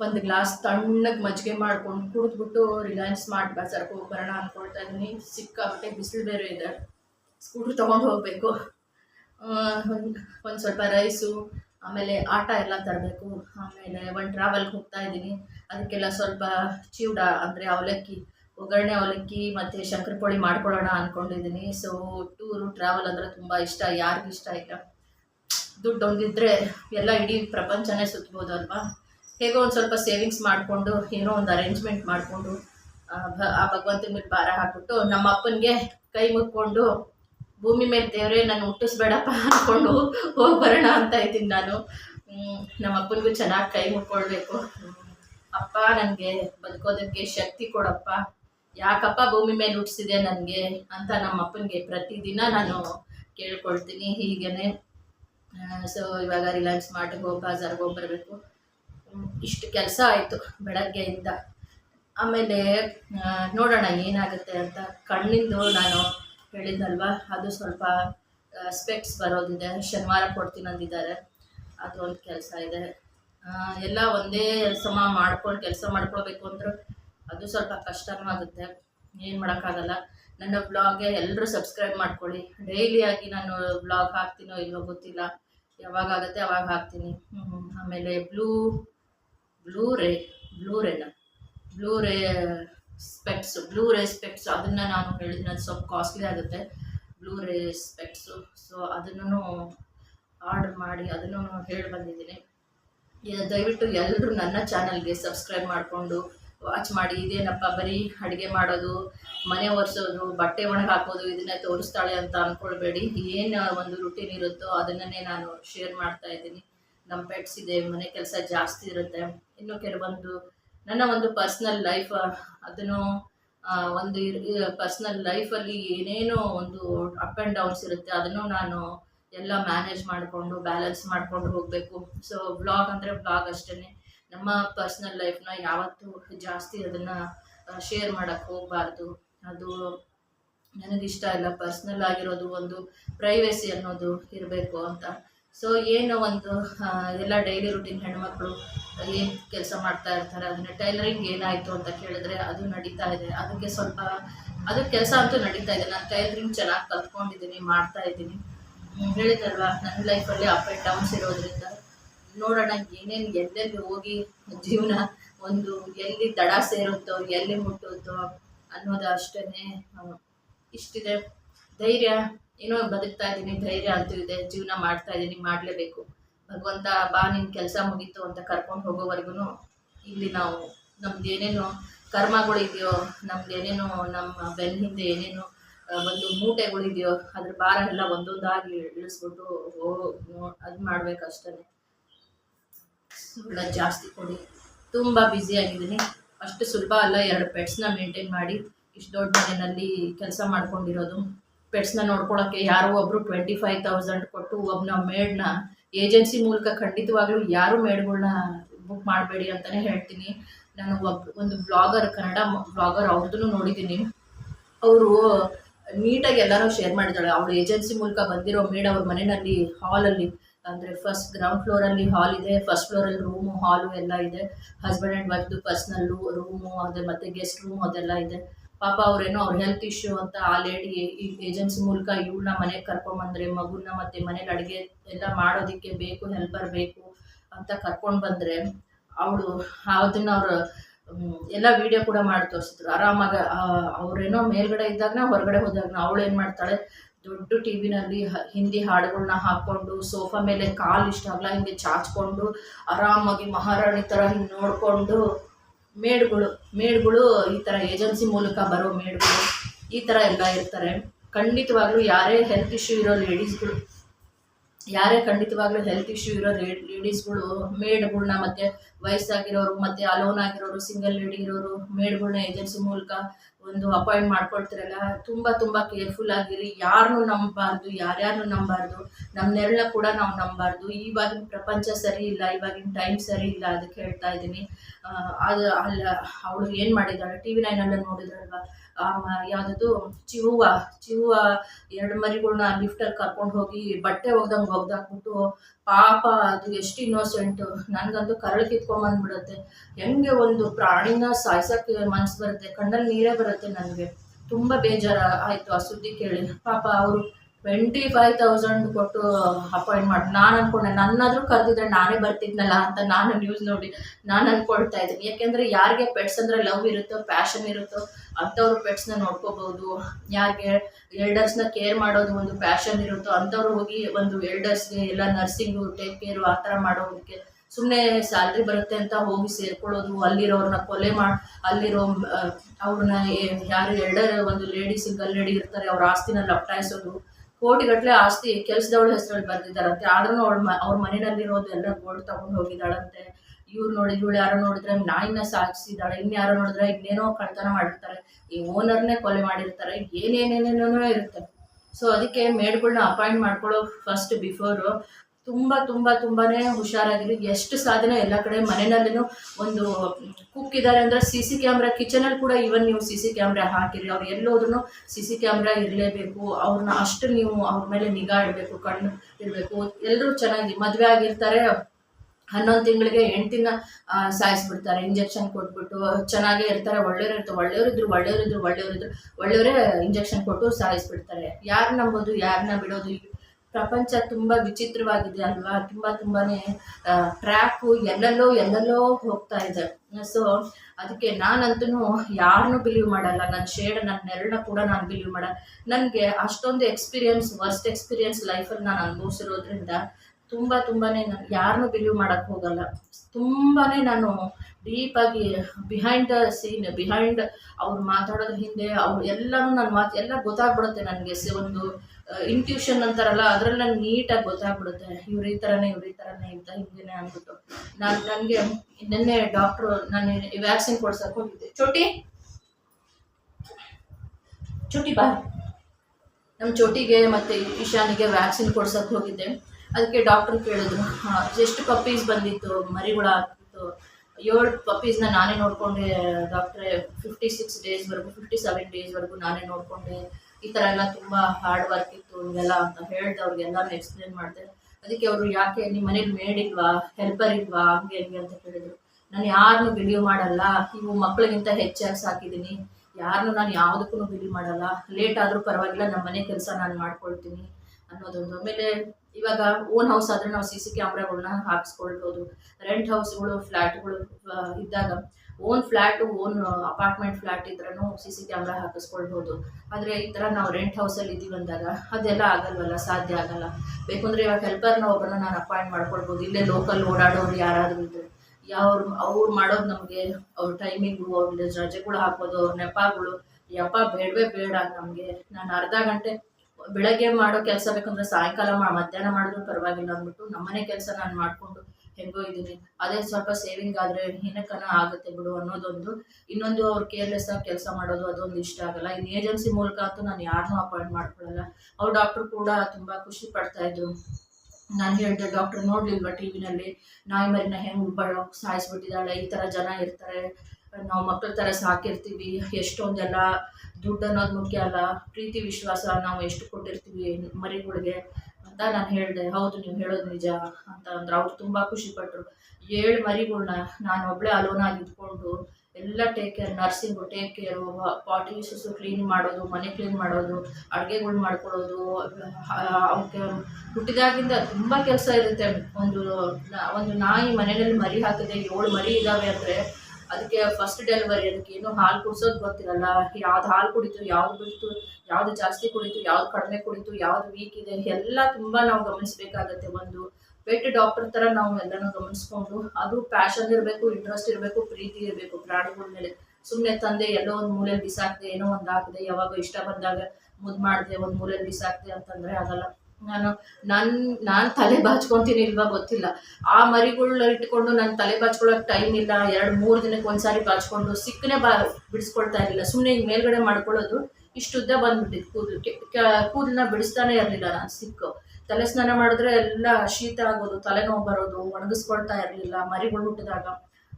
ಒಂದು ಗ್ಲಾಸ್ ತಣ್ಣಗೆ ಮಜ್ಜಿಗೆ ಮಾಡ್ಕೊಂಡು ಕುಡಿದ್ಬಿಟ್ಟು ರಿಲಯನ್ಸ್ ಮಾಡಿ ಬಜಾರ್ಗೆ ಹೋಗಿ ಬರೋಣ ಅಂದ್ಕೊಳ್ತಾ ಇದ್ದೀನಿ. ಸಿಕ್ಕಾಪಟ್ಟೆ ಬಿಸಿಲು ಬೇರೆ ಇದೆ. ಸ್ಕೂಟ್ರ್ ತೊಗೊಂಡು ಹೋಗಬೇಕು. ಒಂದು ಸ್ವಲ್ಪ ರೈಸು, ಆಮೇಲೆ ಆಟ ಎಲ್ಲ ತರಬೇಕು. ಆಮೇಲೆ ಒಂದು ಟ್ರಾವೆಲ್ಗೆ ಹೋಗ್ತಾ ಇದ್ದೀನಿ. ಅದಕ್ಕೆಲ್ಲ ಸ್ವಲ್ಪ ಚಿವಡ ಅಂದರೆ ಅವಲಕ್ಕಿ, ಒಗ್ಗರಣೆ ಅವಲಕ್ಕಿ, ಮತ್ತು ಶಂಕರಪೋಳಿ ಮಾಡ್ಕೊಳ್ಳೋಣ ಅಂದ್ಕೊಂಡಿದ್ದೀನಿ ಸೊ ಟೂರು ಟ್ರಾವೆಲ್ ಅಂದರೆ ತುಂಬ ಇಷ್ಟ. ಯಾರಿಗೂ ಇಷ್ಟ ಇಲ್ಲ. ದುಡ್ಡು ಒಂದಿದ್ರೆ ಎಲ್ಲ ಇಡೀ ಪ್ರಪಂಚನೇ ಸುತ್ತಬೋದು ಅಲ್ವಾ? ಹೇಗೋ ಒಂದು ಸ್ವಲ್ಪ ಸೇವಿಂಗ್ಸ್ ಮಾಡಿಕೊಂಡು, ಏನೋ ಒಂದು ಅರೇಂಜ್ಮೆಂಟ್ ಮಾಡಿಕೊಂಡು, ಆ ಭಗವಂತನ ಮೇಲೆ ಭಾರ ಹಾಕ್ಬಿಟ್ಟು ನಮ್ಮ ಅಪ್ಪನಿಗೆ ಕೈ ಮುಕ್ಕೊಂಡು ಭೂಮಿ ಮೇಲೆ ದೇವರೇ, ನಾನು ಹುಟ್ಟಿಸ್ಬೇಡಪ್ಪ ಅಂದ್ಕೊಂಡು ಹೋಗಿ ಬರೋಣ ಅಂತ ಇದ್ದೀನಿ ನಾನು. ನಮ್ಮ ಅಪ್ಪನಿಗೂ ಚೆನ್ನಾಗಿ ಕೈ ಮುಕ್ಕೊಳ್ಬೇಕು. ಅಪ್ಪ ನನಗೆ ಬದುಕೋದಕ್ಕೆ ಶಕ್ತಿ ಕೊಡಪ್ಪ. ಯಾಕಪ್ಪ ಭೂಮಿ ಮೇಲೆ ಹುಟ್ಟಿಸಿದೆ ನನಗೆ ಅಂತ ನಮ್ಮ ಅಪ್ಪನಿಗೆ ಪ್ರತಿದಿನ ನಾನು ಕೇಳ್ಕೊಳ್ತೀನಿ ಹೀಗೇ ಸೊ ಇವಾಗ ರಿಲಯನ್ಸ್ ಮಾರ್ಟಿಗೆ ಹೋಗಿ, ಬಾಜಾರ್ಗೆ ಹೋಗಿ ಬರಬೇಕು. ಇಷ್ಟು ಕೆಲಸ ಆಯಿತು ಬೆಳಗ್ಗೆಯಿಂದ. ಆಮೇಲೆ ನೋಡೋಣ ಏನಾಗುತ್ತೆ ಅಂತ. ಕಣ್ಣಿಂದು ನಾನು ಹೇಳಿದ್ನಲ್ವ, ಅದು ಸ್ವಲ್ಪ ಸ್ಪೆಕ್ಟ್ಸ್ ಬರೋದಿದೆ. ಶನಿವಾರ ಕೊಡ್ತೀನಿ ಅಂದಿದ್ದಾರೆ. ಅದು ಒಂದು ಕೆಲಸ ಇದೆ. ಎಲ್ಲ ಒಂದೇ ಸಮ ಮಾಡ್ಕೊಂಡು ಕೆಲಸ ಮಾಡ್ಕೊಳ್ಬೇಕು ಅಂದ್ರೆ ಅದು ಸ್ವಲ್ಪ ಕಷ್ಟನೂ ಆಗುತ್ತೆ. ಏನು ಮಾಡೋಕ್ಕಾಗಲ್ಲ. ನನ್ನ ಬ್ಲಾಗ್ಗೆ ಎಲ್ಲರೂ ಸಬ್ಸ್ಕ್ರೈಬ್ ಮಾಡ್ಕೊಳ್ಳಿ. ಡೈಲಿಯಾಗಿ ನಾನು ಬ್ಲಾಗ್ ಹಾಕ್ತೀನೋ ಇಲ್ಲೋ ಗೊತ್ತಿಲ್ಲ. ಯಾವಾಗ ಆಗುತ್ತೆ ಅವಾಗ ಹಾಕ್ತೀನಿ. ಆಮೇಲೆ blue blue ray blue ರೇನ blue ray specs blue ray specs ಅದನ್ನು ನಾನು ಹೇಳಿದ್ರೆ ಅದು ಸ್ವಲ್ಪ ಕಾಸ್ಟ್ಲಿ ಆಗುತ್ತೆ. ಬ್ಲೂ ರೇ ಸ್ಪೆಕ್ಸು ಸೊ ಅದನ್ನು ಆರ್ಡರ್ ಮಾಡಿ ಅದನ್ನು ಹೇಳಿ ಬಂದಿದ್ದೀನಿ. ದಯವಿಟ್ಟು ಎಲ್ಲರೂ ನನ್ನ ಚಾನಲ್ಗೆ ಸಬ್ಸ್ಕ್ರೈಬ್ ಮಾಡಿಕೊಂಡು ವಾಚ್ ಮಾಡಿ. ಇದೇನಪ್ಪ, ಬರೀ ಅಡುಗೆ ಮಾಡೋದು, ಮನೆ ಒರೆಸೋದು, ಬಟ್ಟೆ ಒಣಗಿ ಹಾಕೋದು ಇದನ್ನೇ ತೋರಿಸ್ತಾಳೆ ಅಂತ ಅಂದ್ಕೊಳ್ಬೇಡಿ ಏನು ಒಂದು ರುಟೀನ್ ಇರುತ್ತೋ ಅದನ್ನೇ ನಾನು ಶೇರ್ ಮಾಡ್ತಾ ಇದ್ದೀನಿ. ನಮ್ಮ ಪೆಟ್ಸ್ ಇದೆ, ಮನೆ ಕೆಲಸ ಜಾಸ್ತಿ ಇರುತ್ತೆ. ಇನ್ನು ಕೆಲವೊಂದು ನನ್ನ ಒಂದು ಪರ್ಸ್ನಲ್ ಲೈಫ್ ಅದನ್ನು ಒಂದು ಪರ್ಸ್ನಲ್ ಲೈಫಲ್ಲಿ ಏನೇನೋ ಒಂದು ಅಪ್ ಆ್ಯಂಡ್ ಡೌನ್ಸ್ ಇರುತ್ತೆ, ಅದನ್ನು ನಾನು ಎಲ್ಲ ಮ್ಯಾನೇಜ್ ಮಾಡಿಕೊಂಡು ಬ್ಯಾಲೆನ್ಸ್ ಮಾಡ್ಕೊಂಡು ಹೋಗಬೇಕು. ಸೊ ಬ್ಲಾಗ್ ಅಂದರೆ ಬ್ಲಾಗ್ ಅಷ್ಟೇ ನಮ್ಮ ಪರ್ಸ್ನಲ್ ಲೈಫ್ನ ಯಾವತ್ತೂ ಜಾಸ್ತಿ ಅದನ್ನು ಶೇರ್ ಮಾಡೋಕ್ಕೆ ಹೋಗಬಾರ್ದು. ಅದು ನನಗಿಷ್ಟ ಇಲ್ಲ. ಪರ್ಸ್ನಲ್ ಆಗಿರೋದು ಒಂದು ಪ್ರೈವೇಸಿ ಅನ್ನೋದು ಇರಬೇಕು ಅಂತ. ಸೊ ಏನೋ ಒಂದು ಎಲ್ಲ ಡೈಲಿ ರುಟೀನ್ ಹೆಣ್ಮಕ್ಳು ಏನು ಕೆಲಸ ಮಾಡ್ತಾ ಇರ್ತಾರೆ, ಅದನ್ನ ಟೈಲರಿಂಗ್ ಏನಾಯಿತು ಅಂತ ಕೇಳಿದ್ರೆ ಅದು ನಡೀತಾ ಇದೆ. ಅದಕ್ಕೆ ಸ್ವಲ್ಪ ಅದು ಕೆಲಸ ಅಂತೂ ನಡೀತಾ ಇದೆ. ನಾನು ಟೈಲರಿಂಗ್ ಚೆನ್ನಾಗಿ ಕಲ್ತ್ಕೊಂಡಿದ್ದೀನಿ, ಮಾಡ್ತಾ ಇದ್ದೀನಿ. ಹೇಳಿದಲ್ವಾ ನನ್ನ ಲೈಫಲ್ಲಿ ಅಪ್ ಆ್ಯಂಡ್ ಡೌನ್ಸ್ ಇರೋದ್ರಿಂದ. ನೋಡೋಣ, ಏನೇನು ಎಲ್ಲೆಲ್ಲಿ ಹೋಗಿ ಜೀವನ ಒಂದು, ಎಲ್ಲಿ ದಡ ಸೇರುತ್ತೋ, ಎಲ್ಲಿ ಮುಟ್ಟುತ್ತೋ ಅನ್ನೋದು ಅಷ್ಟೇ ಇಷ್ಟಿದೆ. ಧೈರ್ಯ, ಏನೋ ಬದುಕ್ತಾ ಇದ್ದೀನಿ, ಧೈರ್ಯ ಅಂತೂ ಇದೆ. ಜೀವನ ಮಾಡ್ತಾ ಇದ್ದೀನಿ, ಮಾಡಲೇಬೇಕು. ಭಗವಂತ ಬಾ, ನಿನ್ ಕೆಲಸ ಮುಗೀತು ಅಂತ ಕರ್ಕೊಂಡು ಹೋಗೋವರೆಗೂ ಇಲ್ಲಿ ನಾವು ನಮ್ದು ಏನೇನು ಕರ್ಮಗಳಿದೆಯೋ ನಮ್ದು ಏನೇನು ನಮ್ಮ ಬೆನ್ನ ಹಿಂದೆ ಏನೇನು ಒಂದು ಮೂಟೆಗಳಿದೆಯೋ ಅದ್ರ ಭಾರ ಎಲ್ಲ ಒಂದೊಂದಾಗಿ ಇಳಿಸ್ಬಿಟ್ಟು ಅದು ಮಾಡ್ಬೇಕಷ್ಟೇ. ಸುಳ್ಳ ಜಾಸ್ತಿ ಕೊಡಿ. ತುಂಬ ಆಗಿದ್ದೀನಿ. ಅಷ್ಟು ಸುಲಭ ಅಲ್ಲ ಎರಡು ಪೆಟ್ಸ್ನ ಮೇಂಟೈನ್ ಮಾಡಿ, ಇಷ್ಟು ದೊಡ್ಡ ಮನೆಯಲ್ಲಿ ಕೆಲಸ ಮಾಡ್ಕೊಂಡಿರೋದು. ಪೆಟ್ಸ್ನ ನೋಡ್ಕೊಳಕ್ಕೆ ಯಾರೋ ಒಬ್ರು ಟ್ವೆಂಟಿ ಫೈವ್ ತೌಸಂಡ್ ಕೊಟ್ಟು ಒಬ್ಬನ ಮೇಡ್ನ ಏಜೆನ್ಸಿ ಮೂಲಕ ಖಂಡಿತವಾಗ್ಲೂ ಯಾರು ಮೇಡ್ಗಳನ್ನ ಬುಕ್ ಮಾಡಬೇಡಿ ಅಂತಲೇ ಹೇಳ್ತೀನಿ. ನಾನು ಒಂದು ಬ್ಲಾಗರ್ ಕನ್ನಡ ಬ್ಲಾಗರ್ ಅವ್ರದ್ದು ನೋಡಿದ್ದೀನಿ. ಅವರು ನೀಟಾಗಿ ಎಲ್ಲರೂ ಶೇರ್ ಮಾಡಿದ್ದಾಳೆ. ಅವ್ರ ಏಜೆನ್ಸಿ ಮೂಲಕ ಬಂದಿರೋ ಮೇಡ್ ಅವ್ರ ಮನೆಯಲ್ಲಿ ಹಾಲಲ್ಲಿ ಅಂದರೆ ಫಸ್ಟ್ ಗ್ರೌಂಡ್ ಫ್ಲೋರಲ್ಲಿ ಹಾಲ್ ಇದೆ. ಫಸ್ಟ್ ಫ್ಲೋರಲ್ಲಿ ರೂಮು ಹಾಲು ಎಲ್ಲ ಇದೆ. ಹಸ್ಬೆಂಡ್ ಆ್ಯಂಡ್ ವೈಫ್ದು ಪರ್ಸ್ನಲ್ಲು ರೂಮು ಅದೇ ಮತ್ತು ಗೆಸ್ಟ್ ರೂಮು ಅದೆಲ್ಲ ಇದೆ. ಪಾಪ ಅವ್ರೇನೋ ಅವ್ರ ಹೆಲ್ತ್ ಇಶ್ಯೂ ಅಂತ ಆ ಲೇಡಿ ಏಜೆನ್ಸಿ ಮೂಲಕ ಇವಳನ್ನ ಮನೆಗೆ ಕರ್ಕೊಂಬಂದ್ರೆ ಮಗುನ ಮತ್ತೆ ಮನೇಲಿ ಅಡುಗೆ ಎಲ್ಲ ಮಾಡೋದಕ್ಕೆ ಬೇಕು ಹೆಲ್ಪರ್ ಬೇಕು ಅಂತ ಕರ್ಕೊಂಡು ಬಂದರೆ, ಅವಳು ಅದನ್ನ ಅವರು ಎಲ್ಲ ವಿಡಿಯೋ ಕೂಡ ಮಾಡಿ ತೋರಿಸಿದ್ರು. ಆರಾಮಾಗ ಅವರೇನೋ ಮೇಲ್ಗಡೆ ಇದ್ದಾಗ ಹೊರಗಡೆ ಹೋದಾಗ ಅವಳು ಏನು ಮಾಡ್ತಾಳೆ, ದೊಡ್ಡ ಟಿ ವಿನಲ್ಲಿ ಹಿಂದಿ ಹಾಡುಗಳನ್ನ ಹಾಕ್ಕೊಂಡು, ಸೋಫಾ ಮೇಲೆ ಕಾಲು ಇಷ್ಟ ಆಗಲ್ಲ ಹಿಂಗೆ ಚಾಚ್ಕೊಂಡು, ಆರಾಮಾಗಿ ಮಹಾರಾಣಿ ಥರ ಹಿಂಗೆ ನೋಡಿಕೊಂಡು, ಮೇಡ್ಗಳು ಮೇಡ್ಗಳು ಈ ಥರ ಏಜೆನ್ಸಿ ಮೂಲಕ ಬರೋ ಮೇಡ್ಗಳು ಈ ಥರ ಎಲ್ಲ ಇರ್ತಾರೆ. ಖಂಡಿತವಾಗ್ಲೂ ಯಾರೇ ಹೆಲ್ತ್ ಇಶ್ಯೂ ಇರೋ ಲೇಡೀಸ್ಗಳು ಯಾರೇ ಖಂಡಿತವಾಗ್ಲೂ ಹೆಲ್ತ್ ಇಶ್ಯೂ ಇರೋ ಲೇಡೀಸ್ಗಳು ಮೇಡ್ಗಳನ್ನ ಮತ್ತೆ ವಯಸ್ಸಾಗಿರೋರು, ಮತ್ತೆ ಅಲೋನ್ ಆಗಿರೋರು ಸಿಂಗಲ್ ಲೇಡಿ ಇರೋರು ಮೇಡ್ಗಳನ್ನ ಏಜೆನ್ಸಿ ಮೂಲಕ ಒಂದು ಅಪಾಯಿಂಟ್ ಮಾಡ್ಕೊಳ್ತಿರಲ್ಲ ತುಂಬ ತುಂಬ ಕೇರ್ಫುಲ್ ಆಗಿರಿ. ಯಾರನ್ನು ನಂಬಬಾರ್ದು ಯಾರ್ಯಾರನ್ನೂ ನಂಬಾರ್ದು ನಮ್ಮ ನೆರಳ ಕೂಡ ನಾವು ನಂಬಾರ್ದು ಇವಾಗಿನ ಪ್ರಪಂಚ ಸರಿ ಇಲ್ಲ, ಇವಾಗಿನ ಟೈಮ್ ಸರಿ ಇಲ್ಲ ಅದಕ್ಕೆ ಹೇಳ್ತಾ ಇದ್ದೀನಿ. ಅದು ಅಲ್ಲ ಅವಳು ಏನು ಮಾಡಿದ್ದಾಳೆ ಟಿ ವಿ ನೈನಲ್ಲೇ ನೋಡಿದ್ರಲ್ವ? ಯಾವುದದು, ಚಿವ್ವ ಚಿವ್ವ ಎರಡು ಮರಿಗಳನ್ನ ಲಿಫ್ಟಲ್ಲಿ ಕರ್ಕೊಂಡು ಹೋಗಿ ಬಟ್ಟೆ ಒಗ್ದಂಗೆ ಒಗ್ದಾಕ್ಬಿಟ್ಟು ಪಾಪ ಅದು ಎಷ್ಟು ಇನ್ನೋಸೆಂಟು ನನಗಂತೂ ಕರಳು ಕಿತ್ಕೊಂಬಂದ್ಬಿಡುತ್ತೆ ಹೆಂಗೆ ಒಂದು ಪ್ರಾಣಿನ ಸಾಯ್ಸೋಕ್ಕೆ ಮನಸ್ಸು ಬರುತ್ತೆ, ಕಣ್ಣಲ್ಲಿ ನೀರೇ ಬರುತ್ತೆ ನನಗೆ. ತುಂಬ ಬೇಜಾರು ಆಯಿತು ಆ ಸುದ್ದಿ ಕೇಳಿ. ಪಾಪ ಅವರು ಟ್ವೆಂಟಿ ಫೈವ್ ತೌಸಂಡ್ ಕೊಟ್ಟು ಅಪಾಯಿಂಟ್ ಮಾಡಿ, ನಾನು ಅಂದ್ಕೊಂಡೆ ನನ್ನಾದರೂ ಕರೆದಿದ್ರೆ ನಾನೇ ಬರ್ತಿದ್ನಲ್ಲ ಅಂತ ನಾನು ನ್ಯೂಸ್ ನೋಡಿ ನಾನು ಅಂದ್ಕೊಳ್ತಾ ಇದ್ದೀನಿ. ಯಾಕೆಂದರೆ ಯಾರಿಗೆ ಪೆಟ್ಸ್ ಅಂದರೆ ಲವ್ ಇರುತ್ತೋ ಪ್ಯಾಷನ್ ಇರುತ್ತೋ ಅಂಥವ್ರು ಪೆಟ್ಸ್ನ ನೋಡ್ಕೋಬಹುದು ಯಾರಿಗೆ ಎಲ್ಡರ್ಸ್ನ ಕೇರ್ ಮಾಡೋದು ಒಂದು ಪ್ಯಾಷನ್ ಇರುತ್ತೋ ಅಂಥವ್ರು ಹೋಗಿ ಒಂದು ಎಲ್ಡರ್ಸ್ಗೆ ಎಲ್ಲ ನರ್ಸಿಂಗು ಟೇಕ್ ಕೇರು ಆ ಥರ ಮಾಡೋದಕ್ಕೆ ಸುಮ್ಮನೆ ಸ್ಯಾಲ್ರಿ ಬರುತ್ತೆ ಅಂತ ಹೋಗಿ ಸೇರ್ಕೊಳ್ಳೋದು ಅಲ್ಲಿರೋರನ್ನ ಕೊಲೆ ಮಾಡಿ ಅಲ್ಲಿರೋ ಅವ್ರನ್ನ ಯಾರು ಎಲ್ಡರ್ ಒಂದು ಲೇಡೀಸ್ ಗಲ್ಲೆಡಿ ಲೇಡಿ ಇರ್ತಾರೆ, ಅವ್ರ ಆಸ್ತಿನ ಲಪ್ಟಾಯಿಸೋದು. ಕೋಟಿಗಟ್ಟಲೆ ಆಸ್ತಿ ಕೆಲಸದವಳ ಹೆಸರಲ್ಲಿ ಬರ್ದಿದ್ದಾರಂತೆ. ಆದ್ರೂ ಅವಳ ಮ, ಅವ್ರ ಮನೆಯಲ್ಲಿರೋದು ಎಲ್ಲ ಗೋಲ್ಡ್ ತಗೊಂಡು ಹೋಗಿದ್ದಾಳಂತೆ. ಇವ್ರು ನೋಡಿದ್ರು ಇವಳು ಯಾರೋ ನೋಡಿದ್ರೆ ನಾಯಿನ ಸಾಕಿಸಿದಾಳೆ ಇನ್ಯಾರೋ ನೋಡಿದ್ರೆ ಇನ್ನೇನೋ ಕಳ್ತನ ಮಾಡಿರ್ತಾರೆ, ಈ ಓನರ್ನೇ ಕೊಲೆ ಮಾಡಿರ್ತಾರೆ ಏನೇನೇನೇನೋ ಇರುತ್ತೆ. ಸೊ ಅದಕ್ಕೆ ಮೇಡ್ಗಳನ್ನ ಅಪಾಯಿಂಟ್ ಮಾಡ್ಕೊಳ್ಳೋ ಫಸ್ಟ್ ಬಿಫೋರು ತುಂಬ ತುಂಬ ತುಂಬಾ ಹುಷಾರಾಗಿರಿ. ಎಷ್ಟು ಸಾಧನೆ ಎಲ್ಲ ಕಡೆ ಮನೆಯಲ್ಲೂ ಒಂದು ಕುಕ್ ಇದ್ದಾರೆ ಅಂದರೆ ಸಿ ಸಿ ಕ್ಯಾಮ್ರಾ ಕಿಚನಲ್ಲಿ ಕೂಡ ಈವನ್ ನೀವು ಸಿ ಸಿ ಕ್ಯಾಮ್ರಾ ಹಾಕಿರಿ. ಅವ್ರು ಎಲ್ಲೋದ್ರೂ ಸಿ ಸಿ ಕ್ಯಾಮ್ರಾ ಇರಲೇಬೇಕು. ಅವ್ರನ್ನ ಅಷ್ಟು ನೀವು ಅವ್ರ ಮೇಲೆ ನಿಗಾ ಇಡಬೇಕು, ಕಣ್ಣು ಇರಬೇಕು. ಎಲ್ಲರೂ ಚೆನ್ನಾಗಿ ಮದುವೆ ಆಗಿರ್ತಾರೆ. ಹನ್ನೊಂದು ತಿಂಗಳಿಗೆ ಹೆಂಡ್ತಿನ ಸಾಯಿಸ್ಬಿಡ್ತಾರೆ. ಇಂಜೆಕ್ಷನ್ ಕೊಟ್ಬಿಟ್ಟು ಚೆನ್ನಾಗೇ ಇರ್ತಾರೆ. ಒಳ್ಳೆಯವ್ರು ಇರ್ತಾರೆ. ಒಳ್ಳೆಯವರಿದ್ರು ಒಳ್ಳೆಯವರಿದ್ರು ಒಳ್ಳೆಯವರಿದ್ರು ಒಳ್ಳೆಯವರೇ ಇಂಜೆಕ್ಷನ್ ಕೊಟ್ಟು ಸಾಯಿಸ್ಬಿಡ್ತಾರೆ. ಯಾರು ನಂಬೋದು ಯಾರನ್ನ ಬಿಡೋದು? ಪ್ರಪಂಚ ತುಂಬ ವಿಚಿತ್ರವಾಗಿದೆ ಅಲ್ವಾ? ತುಂಬ ತುಂಬಾ ಟ್ರ್ಯಾಕು ಎಲ್ಲೆಲ್ಲೋ ಎಲ್ಲೆಲ್ಲೋ ಹೋಗ್ತಾ ಇದೆ. ಸೊ ಅದಕ್ಕೆ ನಾನಂತೂ ಯಾರನ್ನೂ ಬಿಲೀವ್ ಮಾಡಲ್ಲ. ನನ್ನ ಶೇಡ್ ನನ್ನ ನೆರಳನ್ನ ಕೂಡ ನಾನು ಬಿಲೀವ್ ಮಾಡಲ್ಲ. ನನಗೆ ಅಷ್ಟೊಂದು ಎಕ್ಸ್ಪೀರಿಯನ್ಸ್ ವರ್ಸ್ಟ್ ಎಕ್ಸ್ಪೀರಿಯನ್ಸ್ ಲೈಫಲ್ಲಿ ನಾನು ಅನುಭವಿಸಿರೋದ್ರಿಂದ ತುಂಬ ತುಂಬಾ ನಾನು ಯಾರನ್ನೂ ಬಿಲೀವ್ ಮಾಡೋಕ್ಕೆ ಹೋಗಲ್ಲ. ತುಂಬಾ ನಾನು ಡೀಪಾಗಿ ಬಿಹೈಂಡ್ ದ ಸೀನ್ ಬಿಹೈಂಡ್ ಅವ್ರು ಮಾತಾಡೋದ್ರ ಹಿಂದೆ ಅವ್ರು ಎಲ್ಲನೂ ನನ್ನ ಮಾತು ಎಲ್ಲ ಗೊತ್ತಾಗ್ಬಿಡುತ್ತೆ ನನಗೆ. ಒಂದು ಇಂಟ್ಯೂಷನ್ ಅಂತಾರಲ್ಲ, ಅದ್ರಲ್ಲಿ ನನಗೆ ನೀಟಾಗಿ ಗೊತ್ತಾಗ್ಬಿಡುತ್ತೆ. ಇವ್ರು ಈ ಥರನೇ ಇವ್ರು ಈ ಥರನೇ ಇಂತ ಹಿಂಗೇನೆ ಅಂದ್ಬಿಟ್ಟು ನಾನು ನನಗೆ ನಿನ್ನೆ ಡಾಕ್ಟ್ರು ನಾನು ವ್ಯಾಕ್ಸಿನ್ ಕೊಡ್ಸಕ್ಕೆ ಹೋಗಿದ್ದೆ. ಚೋಟಿ? ಚೋಟಿ ಬಾ. ನಮ್ಮ ಚೋಟಿಗೆ ಮತ್ತು ಇಶಾನಿಗೆ ವ್ಯಾಕ್ಸಿನ್ ಕೊಡ್ಸಕ್ಕೆ ಹೋಗಿದ್ದೆ. ಅದಕ್ಕೆ ಡಾಕ್ಟರ್ ಕೇಳಿದ್ರು ಎಷ್ಟು ಪಪ್ಪೀಸ್ ಬಂದಿತ್ತು ಮರಿಗಳಾಗಿತ್ತು ಏಳು ಪಪ್ಪೀಸ್ನ ನಾನೇ ನೋಡಿಕೊಂಡೆ ಡಾಕ್ಟ್ರೆ ಫಿಫ್ಟಿ ಸಿಕ್ಸ್ ಡೇಸ್ವರೆಗೂ ಫಿಫ್ಟಿ ಸೆವೆನ್ ಡೇಸ್ವರೆಗೂ ನಾನೇ ನೋಡಿಕೊಂಡೆ. ಈ ಥರ ಎಲ್ಲ ತುಂಬ ಹಾರ್ಡ್ ವರ್ಕ್ ಇತ್ತು ಇದೆಲ್ಲ ಅಂತ ಹೇಳ್ದೆ ಅವ್ರಿಗೆಲ್ಲನೂ ಎಕ್ಸ್ಪ್ಲೇನ್ ಮಾಡಿದೆ. ಅದಕ್ಕೆ ಅವರು ಯಾಕೆ ನಿಮ್ಮ ಮನೇಲಿ ಮೇಡ್ ಇಲ್ವಾ? ಹೆಲ್ಪರ್ ಇಲ್ವಾ? ಹಂಗೆ ಹಂಗೆ ಅಂತ ಕೇಳಿದರು. ನಾನು ಯಾರನ್ನೂ ಬಿಲೀವ್ ಮಾಡಲ್ಲ. ಇವು ಮಕ್ಕಳಿಗಿಂತ ಹೆಚ್ಚಾಗಿ ಸಾಕಿದ್ದೀನಿ. ಯಾರನ್ನೂ ನಾನು ಯಾವುದಕ್ಕೂ ಬಿಲೀವ್ ಮಾಡಲ್ಲ. ಲೇಟ್ ಆದರೂ ಪರವಾಗಿಲ್ಲ ನಮ್ಮ ಮನೆ ಕೆಲಸ ನಾನು ಮಾಡ್ಕೊಳ್ತೀನಿ. ಅನ್ನೋದೊಂದು. ಆಮೇಲೆ ಇವಾಗ ಓನ್ ಹೌಸ್ ಆದರೆ ನಾವು ಸಿ ಸಿ ಕ್ಯಾಮ್ರಾಗಳನ್ನ ಹಾಕಿಸ್ಕೊಳ್ಬೋದು ರೆಂಟ್ ಹೌಸ್ಗಳು ಫ್ಲ್ಯಾಟ್ಗಳು ಇದ್ದಾಗ own flat own apartment flat ಇದ್ರೂ ಸಿ ಸಿ ಕ್ಯಾಮ್ರಾ ಹಾಕಿಸ್ಕೊಳ್ಬೋದು. ಆದರೆ ಈ ಥರ ನಾವು ರೆಂಟ್ ಹೌಸಲ್ಲಿ ಇದ್ದೀವಿ ಅಂದಾಗ ಅದೆಲ್ಲ ಆಗಲ್ವಲ್ಲ, ಸಾಧ್ಯ ಆಗಲ್ಲ. ಬೇಕಂದ್ರೆ ಇವಾಗ ಹೆಲ್ಪರ್ನ ಒಬ್ಬರನ್ನ ನಾನು ಅಪಾಯಿಂಟ್ ಮಾಡ್ಕೊಳ್ಬೋದು. ಇಲ್ಲೇ ಲೋಕಲ್ ಓಡಾಡೋರು ಯಾರಾದರೂ ಇದ್ದರೆ ಯಾವ ಅವ್ರು ಮಾಡೋದು ನಮಗೆ ಅವ್ರ ಟೈಮಿಂಗು ಅವ್ರ ರಜೆಗಳು ಹಾಕೋದು ಅವ್ರ ನೆಪಗಳು, ಯಪ್ಪ, ಬೇಡವೇ ಬೇಡ ನಮಗೆ. ನಾನು ಅರ್ಧ ಗಂಟೆ ಬೆಳಗ್ಗೆ ಮಾಡೋ ಕೆಲಸ ಬೇಕಂದ್ರೆ ಸಾಯಂಕಾಲ ಮಧ್ಯಾಹ್ನ ಮಾಡಿದ್ರು ಪರವಾಗಿಲ್ಲ ಅಂದ್ಬಿಟ್ಟು ನಮ್ಮನೆ ಕೆಲಸ ನಾನು ಮಾಡಿಕೊಂಡು ಹೆಂಗೋ ಇದ್ದೀನಿ. ಅದೇ ಸ್ವಲ್ಪ ಸೇವಿಂಗ್ ಆದರೆ ಏನಕ್ಕನ ಆಗುತ್ತೆ ಬಿಡು ಅನ್ನೋದೊಂದು. ಇನ್ನೊಂದು ಅವ್ರು ಕೇರ್ಲೆಸ್ ಆಗಿ ಕೆಲಸ ಮಾಡೋದು ಅದೊಂದು ಇಷ್ಟ ಆಗಲ್ಲ. ಇನ್ನು ಏಜೆನ್ಸಿ ಮೂಲಕ ಅಂತೂ ನಾನು ಯಾರನ್ನೂ ಅಪಾಯಿಂಟ್ ಮಾಡ್ಕೊಳ್ಳಲ್ಲ ಅವ್ರ ಡಾಕ್ಟ್ರು ಕೂಡ ತುಂಬ ಖುಷಿ ಪಡ್ತಾ ಇದ್ರು. ನಾನು ಹೇಳಿದೆ ಡಾಕ್ಟ್ರ್ ನೋಡಲಿಲ್ವ ಟಿ ವಿನಲ್ಲಿ ನಾಯಿ ಮರಿನ ಹೆಂಗೆ ಬಳ ಸಾಯಿಸ್ಬಿಟ್ಟಿದ್ದಾಳೆ? ಈ ಥರ ಜನ ಇರ್ತಾರೆ. ನಾವು ಮಕ್ಕಳ ಥರ ಸಾಕಿರ್ತೀವಿ ಎಷ್ಟೊಂದೆಲ್ಲ ದುಡ್ಡು ಅನ್ನೋದು ಮುಖ್ಯ ಅಲ್ಲ. ಪ್ರೀತಿ, ವಿಶ್ವಾಸ ನಾವು ಎಷ್ಟು ಕೊಟ್ಟಿರ್ತೀವಿ ಮರಿಗಳಿಗೆ ಅಂತ ನಾನು ಹೇಳಿದೆ. ಹೌದು, ನೀವು ಹೇಳೋದು ನಿಜ ಅಂತ ಅಂದ್ರೆ. ಅವ್ರು ತುಂಬ ಖುಷಿಪಟ್ಟರು ಏಳು ಮರಿಗಳನ್ನ ನಾನು ಒಬ್ಬಳೇ ಅಲೋನಾಗಿ ಇದ್ಕೊಂಡು ಎಲ್ಲ take care nursing take care ಪಾಟಿ ಸುಸು ಕ್ಲೀನ್ ಮಾಡೋದು, ಮನೆ ಕ್ಲೀನ್ ಮಾಡೋದು, ಅಡುಗೆಗಳು ಮಾಡ್ಕೊಳ್ಳೋದು ಅವಕ್ಕೆ ಹುಟ್ಟಿದಾಗಿಂದ ತುಂಬ ಕೆಲಸ ಇರುತ್ತೆ. ಒಂದು ಒಂದು ನಾಯಿ ಮನೆಯಲ್ಲಿ ಮರಿ ಹಾಕಿದೆ ಏಳು ಮರಿ ಇದ್ದಾವೆ ಅಂದರೆ ಅದಕ್ಕೆ ಫಸ್ಟ್ ಡೆಲಿವರಿ ಅದಕ್ಕೆ ಏನು ಹಾಲು ಕುಡಿಸೋದು ಗೊತ್ತಿರಲ್ಲ. ಯಾವ್ದು ಹಾಲು ಕುಡಿತು, ಯಾವ್ದು ಬಿಡ್ತು ಯಾವ್ದು ಜಾಸ್ತಿ ಕುಡಿತು, ಯಾವ್ದು ಕಡಿಮೆ ಕುಡಿತು, ಯಾವ್ದು ವೀಕ್ ಇದೆ, ಎಲ್ಲ ತುಂಬ ನಾವು ಗಮನಿಸಬೇಕಾಗತ್ತೆ ಒಂದು. ಪೆಟ್ ಡಾಕ್ಟರ್ ಥರ ನಾವು ಎಲ್ಲನೂ ಗಮನಿಸ್ಕೊಂಡು ಅದು ಪ್ಯಾಷನ್ ಇರಬೇಕು ಇಂಟ್ರೆಸ್ಟ್ ಇರಬೇಕು, ಪ್ರೀತಿ ಇರಬೇಕು ಪ್ರಾಣಿಗಳ ಮೇಲೆ. ಸುಮ್ಮನೆ ತಂದೆ ಎಲ್ಲೋ ಒಂದು ಮೂಲೆಯಲ್ಲಿ ಬಿಸಾಕ್ದೆ, ಏನೋ ಒಂದು ಹಾಕಿದೆ, ಯಾವಾಗ ಇಷ್ಟ ಬಂದಾಗ ಮುದ್ದು ಮಾಡಿದೆ, ಒಂದು ಮೂಲೆಯಲ್ಲಿ ಬಿಸಾಕ್ದೆ ಅಂತಂದರೆ ಆಗಲ್ಲ. ನಾನು ನನ್ನ ನಾನು ತಲೆ ಬಾಚ್ಕೊಂತೀನಿ ಇಲ್ವಾ ಗೊತ್ತಿಲ್ಲ. ಆ ಮರಿಗಳ್ನ ಇಟ್ಕೊಂಡು ನಾನು ತಲೆ ಬಾಚ್ಕೊಳ್ಳೋಕೆ ಟೈಮ್ ಇಲ್ಲ. ಎರಡು, ಮೂರು ದಿನಕ್ಕೆ ಒಂದ್ಸಾರಿ ಬಾಚ್ಕೊಂಡು ಸಿಕ್ಕನೆ ಬಾ, ಬಿಡಿಸ್ಕೊಳ್ತಾ ಇರಲಿಲ್ಲ. ಸುಮ್ಮನೆ ಈಗ ಮೇಲ್ಗಡೆ ಮಾಡ್ಕೊಳ್ಳೋದು ಇಷ್ಟು ಉದ್ದ ಬಂದ್ಬಿಟ್ಟಿತ್ತು ಕೂದಲು. ಕೂದಲನ್ನ ಬಿಡಿಸ್ತಾನೆ ಇರಲಿಲ್ಲ ನಾನು ಸಿಕ್ಕು. ತಲೆ ಸ್ನಾನ ಮಾಡಿದ್ರೆ ಎಲ್ಲ ಶೀತ ಆಗೋದು, ತಲೆನೋವು ಬರೋದು, ಒಣಗಿಸ್ಕೊಳ್ತಾ ಇರಲಿಲ್ಲ ಮರಿಗಳು ಹುಟ್ಟಿದಾಗ.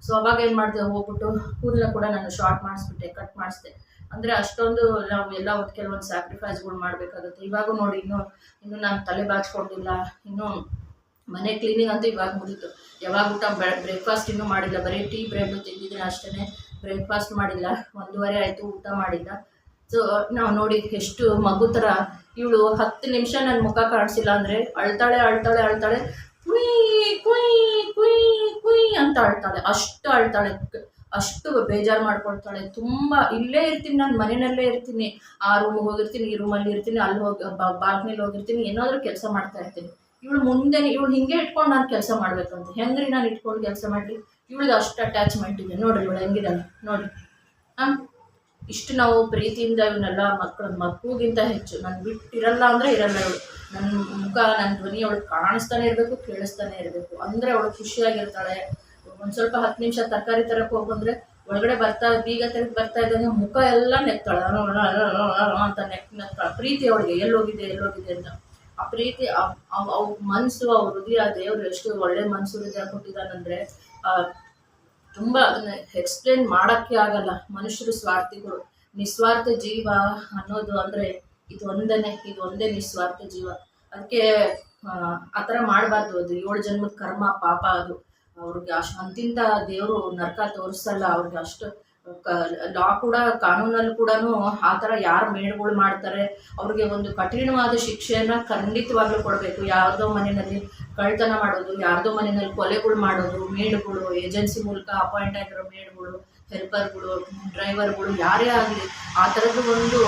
ಸೊ ಅವಾಗ ಏನು ಮಾಡಿದೆ, ಹೋಗ್ಬಿಟ್ಟು ಕೂದಲನ್ನ ಕೂಡ ನಾನು ಶಾರ್ಟ್ ಮಾಡಿಸ್ಬಿಟ್ಟೆ ಕಟ್ ಮಾಡಿಸ್ದೆ. ಅಂದರೆ ಅಷ್ಟೊಂದು ನಾವು ಎಲ್ಲ ಒಂದು ಕೆಲವೊಂದು ಸ್ಯಾಕ್ರಿಫೈಸ್ಗಳು ಮಾಡಬೇಕಾಗುತ್ತೆ. ಇವಾಗ ನೋಡಿ ಇನ್ನೂ ಇನ್ನೂ ನಾನು ತಲೆ ಬಾಚ್ಕೊಂಡಿಲ್ಲ, ಇನ್ನೂ ಮನೆ ಕ್ಲೀನಿಂಗ್ ಅಂತೂ ಇವಾಗ ಮುಗಿತು. ಯಾವಾಗ ಊಟ ಬ್ರೇಕ್ಫಾಸ್ಟ್ ಇನ್ನೂ ಮಾಡಿಲ್ಲ. ಬರೀ ಟೀ ಬ್ರೆಡ್ ತಿಂದಿದ್ದೀನಿ ಅಷ್ಟೇ ಬ್ರೇಕ್ಫಾಸ್ಟ್ ಮಾಡಿಲ್ಲ. ಒಂದೂವರೆ ಆಯಿತು ಊಟ ಮಾಡಿಲ್ಲ. ಸೊ ನಾವು ನೋಡಿ ಎಷ್ಟು ಮಗು ಥರ ಇವಳು ಹತ್ತು ನಿಮಿಷ ನನ್ನ ಮುಖ ಕಾಣಿಸಿಲ್ಲ ಅಂದರೆ ಅಳ್ತಾಳೆ ಅಳ್ತಾಳೆ ಅಳ್ತಾಳೆ. ಕುಯ್ ಕುಯ್ ಕುಯ್ ಕುಯ್ ಅಂತ ಅಳ್ತಾಳೆ. ಅಷ್ಟು ಅಳ್ತಾಳೆ. ಅಷ್ಟು ಬೇಜಾರು ಮಾಡ್ಕೊಳ್ತಾಳೆ. ತುಂಬ ಇಲ್ಲೇ ಇರ್ತೀನಿ ನಾನು, ಮನೆಯಲ್ಲೇ ಇರ್ತೀನಿ. ಆ ರೂಮಿಗೆ ಹೋಗಿರ್ತೀನಿ, ಈ ರೂಮಲ್ಲಿ ಇರ್ತೀನಿ, ಅಲ್ಲಿ ಹೋಗಿ ಬಾಲ್ಕನಿಲಿ ಹೋಗಿರ್ತೀನಿ, ಏನಾದರೂ ಕೆಲಸ ಮಾಡ್ತಾ ಇರ್ತೀನಿ. ಇವಳು ಮುಂದೆ ಇವಳು ಹಿಂಗೆ ಇಟ್ಕೊಂಡು ನಾನು ಕೆಲಸ ಮಾಡ್ಬೇಕಂತ. ಹೆಂಗ್ರಿ ನಾನು ಇಟ್ಕೊಂಡು ಕೆಲಸ ಮಾಡಲಿ? ಇವಳಿಗೆ ಅಷ್ಟು ಅಟ್ಯಾಚ್ಮೆಂಟ್ ಇದೆ. ನೋಡ್ರಿ ಇವಳು ಹೆಂಗಿದ್ದಾಳೆ. ನೋಡಿ ಹಾಂ? ಇಷ್ಟು ನಾವು ಪ್ರೀತಿಯಿಂದ ಇವನ್ನೆಲ್ಲ ಮಕ್ಕಳು ಮಕ್ಕಳಿಗಿಂತ ಹೆಚ್ಚು ನಾನು ಬಿಟ್ಟಿರಲ್ಲ ಅಂದರೆ ಇರಲ್ಲ ಇವಳು. ನನ್ನ ಮುಖ ನನ್ನ ಧ್ವನಿ ಅವಳು ಕಾಣಿಸ್ತಾನೆ ಇರಬೇಕು, ಕೇಳಿಸ್ತಾನೆ ಇರಬೇಕು. ಅಂದರೆ ಅವಳು ಖುಷಿಯಾಗಿರ್ತಾಳೆ. ಒಂದು ಸ್ವಲ್ಪ ಹತ್ತು ನಿಮಿಷ ತರಕಾರಿ ತರಕ್ಕೆ ಹೋಗಂದ್ರೆ ಒಳಗಡೆ ಬರ್ತಾ, ಬೀಗ ತೆಗೆದು ಬರ್ತಾ ಇದ್ದಂಗೆ ಮುಖ ಎಲ್ಲ ನೆಕ್ತಾಳೆ. ಅಂತ ನೆಕ್, ನೆಕ್ತಾಳೆ. ಪ್ರೀತಿ ಅವಳಿಗೆ, ಎಲ್ಲೋಗಿದೆ ಎಲ್ಲೋಗಿದೆ ಅಂತ. ಆ ಪ್ರೀತಿ ಅವ್ರ ಮನಸ್ಸು ಅವ್ರ ಹೃದಯ ದೇವ್ರು ಎಷ್ಟು ಒಳ್ಳೆ ಮನಸ್ಸು ಹೃದಯ ಕೊಟ್ಟಿದ್ದಾನಂದ್ರೆ ತುಂಬ ಅದನ್ನ ಎಕ್ಸ್ಪ್ಲೇನ್ ಮಾಡೋಕ್ಕೆ ಆಗಲ್ಲ. ಮನುಷ್ಯರು ಸ್ವಾರ್ಥಿಗಳು. ನಿಸ್ವಾರ್ಥ ಜೀವ ಅನ್ನೋದು ಅಂದರೆ ಇದು ಒಂದನೇ, ಇದು ಒಂದೇ ನಿಸ್ವಾರ್ಥ ಜೀವ. ಅದಕ್ಕೆ ಆ ಥರ ಮಾಡಬಾರ್ದು ಅದು. ಏಳು ಜನ್ಮದ ಕರ್ಮ, ಪಾಪ ಅದು. ಅವ್ರಿಗೆ ಅಷ್ಟು ಅಂತಿಂತ ದೇವರು ನರಕ ತೋರಿಸಲ್ಲ, ಅವ್ರಿಗೆ ಅಷ್ಟು ಲಾ ಕೂಡ ಕಾನೂನಲ್ಲಿ ಕೂಡ ಆ ಥರ ಯಾರು ಮೇಡ್ಗಳು ಮಾಡ್ತಾರೆ, ಅವ್ರಿಗೆ ಒಂದು ಕಠಿಣವಾದ ಶಿಕ್ಷೆಯನ್ನು ಖಂಡಿತವಾಗ್ಲೂ ಕೊಡಬೇಕು. ಯಾರ್ದೋ ಮನೆಯಲ್ಲಿ ಕಳ್ತನ ಮಾಡೋದು, ಯಾರ್ದೋ ಮನೆಯಲ್ಲಿ ಕೊಲೆಗಳು ಮಾಡೋದು ಮೇಡ್ಗಳು ಏಜೆನ್ಸಿ ಮೂಲಕ ಅಪಾಯಿಂಟ್ ಆಗಿರೋ ಮೇಡ್ಗಳು ಹೆಲ್ಪರ್ಗಳು, ಡ್ರೈವರ್ಗಳು, ಯಾರೇ ಆಗಲಿ, ಆ ಥರದ್ದು ಒಂದು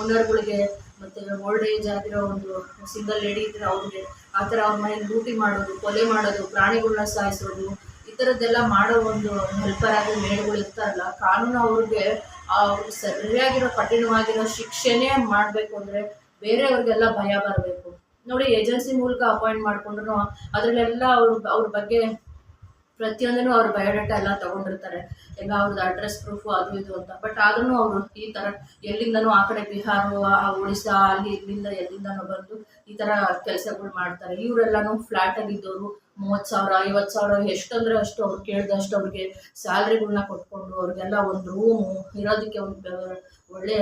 ಓನರ್ಗಳಿಗೆ ಮತ್ತು ಓಲ್ಡ್ ಏಜ್ ಆಗಿರೋ ಒಂದು ಸಿಂಗಲ್ ಲೇಡಿ ಇದ್ದರೆ ಅವ್ರಿಗೆ ಆ ಥರ ಅವ್ರ ಮನೇಲಿ ಲೂಟಿ ಮಾಡೋದು, ಕೊಲೆ ಮಾಡೋದು ಪ್ರಾಣಿಗಳನ್ನ ಸಾಯಿಸೋದು, ಈ ಥರದ್ದೆಲ್ಲ ಮಾಡೋ ಒಂದು ಹೆಲ್ಪರ್ ಆಗಿ ಮೇಡ್ಗಳು ಇರ್ತಾರಲ್ಲ, ಕಾನೂನು ಅವ್ರಿಗೆ ಅವ್ರಿಗೆ ಸರಿಯಾಗಿರೋ, ಕಠಿಣವಾಗಿರೋ ಶಿಕ್ಷೆನೇ ಮಾಡಬೇಕು ಅಂದರೆ ಬೇರೆಯವ್ರಿಗೆಲ್ಲ ಭಯ ಬರಬೇಕು. ನೋಡಿ, ಏಜೆನ್ಸಿ ಮೂಲಕ ಅಪಾಯಿಂಟ್ ಮಾಡಿಕೊಂಡ್ರು, ಅದರಲ್ಲೆಲ್ಲ ಅವ್ರ ಅವ್ರ ಬಗ್ಗೆ ಪ್ರತಿಯೊಂದನ್ನು ಅವ್ರ ಬಯೋಡಾಟಾ ಎಲ್ಲ ತಗೊಂಡಿರ್ತಾರೆ. ಈಗ ಅವ್ರದ್ದು ಅಡ್ರೆಸ್ ಪ್ರೂಫು ಅದು ಇದು ಅಂತ. ಬಟ್ ಆದ್ರೂ ಅವರು ಈ ಥರ ಎಲ್ಲಿಂದನೂ ಆ ಕಡೆ ಬಿಹಾರ ಒಡಿಸಾ ಅಲ್ಲಿ ಇಲ್ಲಿಂದ ಎಲ್ಲಿಂದನೂ ಬಂದು ಈ ಥರ ಕೆಲಸಗಳು ಮಾಡ್ತಾರೆ. ಇವರೆಲ್ಲನೂ ಫ್ಲ್ಯಾಟಲ್ಲಿದ್ದವರು ಮೂವತ್ತು ಸಾವಿರ, ಐವತ್ತು ಸಾವಿರ ಎಷ್ಟಂದ್ರೆ ಅಷ್ಟು ಅವ್ರು ಕೇಳಿದಷ್ಟು ಅವ್ರಿಗೆ ಸ್ಯಾಲ್ರಿಗಳನ್ನ ಕೊಟ್ಕೊಂಡು ಅವ್ರಿಗೆಲ್ಲ ಒಂದು ರೂಮು ಇರೋದಕ್ಕೆ ಒಂದು ಒಳ್ಳೆಯ